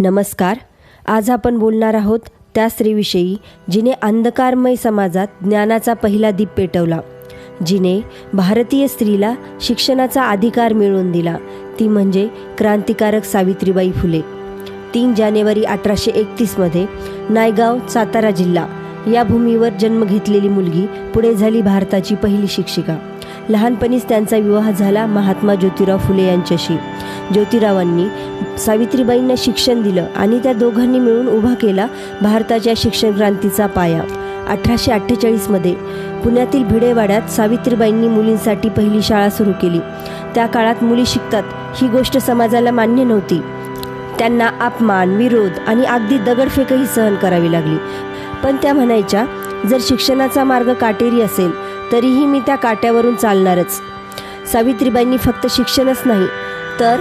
नमस्कार. आज आपण बोलणार आहोत त्या स्त्रीविषयी जिने अंधकारमय समाजात ज्ञानाचा पहिला दीप पेटवला. जिने भारतीय स्त्रीला शिक्षणाचा अधिकार मिळवून दिला. ती म्हणजे क्रांतिकारक सावित्रीबाई फुले. तीन जानेवारी अठराशे एकतीसमध्ये नायगाव सातारा जिल्हा या भूमीवर जन्म घेतलेली मुलगी पुढे झाली भारताची पहिली शिक्षिका. लहानपणीच त्यांचा विवाह झाला महात्मा ज्योतिराव फुले यांच्याशी. ज्योतिरावांनी सावित्रीबाईंना शिक्षण दिलं आणि त्या दोघांनी मिळून उभा केला भारताच्या शिक्षण क्रांतीचा पाया. अठराशे अठ्ठेचाळीसमध्ये पुण्यातील भिडेवाड्यात सावित्रीबाईंनी मुलींसाठी पहिली शाळा सुरू केली. त्या काळात मुली शिकतात ही गोष्ट समाजाला मान्य नव्हती. त्यांना अपमान विरोध आणि अगदी दगडफेकही सहन करावी लागली. पण त्या म्हणायच्या जर शिक्षणाचा मार्ग काटेरी असेल तरीही मी त्या काट्यावरून चालणारच. सावित्रीबाईंनी फक्त शिक्षणच नाही तर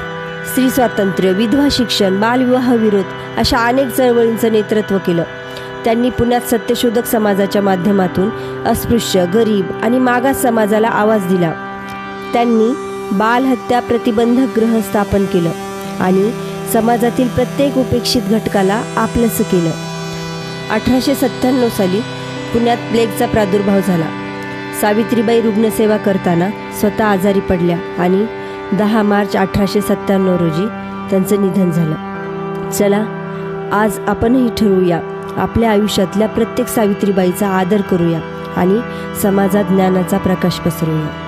स्त्री स्वातंत्र्य विधवा शिक्षण बालविवाह विरोध अशा अनेक चळवळींचं नेतृत्व केलं. त्यांनी पुण्यात सत्यशोधक समाजाच्या माध्यमातून अस्पृश्य गरीब आणि मागास समाजाला आवाज दिला. त्यांनी बालहत्या प्रतिबंधक ग्रह स्थापन केलं आणि समाजातील प्रत्येक उपेक्षित घटकाला आपलंसं केलं. अठराशे सत्त्याण्णव साली पुण्यात प्लेगचा प्रादुर्भाव झाला. सावित्रीबाई रुग्णसेवा करताना स्वतः आजारी पडल्या आणि दहा मार्च अठराशे सत्त्याण्णव रोजी त्यांचं निधन झालं. चला आज आपणही ठरवूया. आपल्या आयुष्यातल्या प्रत्येक सावित्रीबाईचा आदर करूया आणि समाजात ज्ञानाचा प्रकाश पसरूया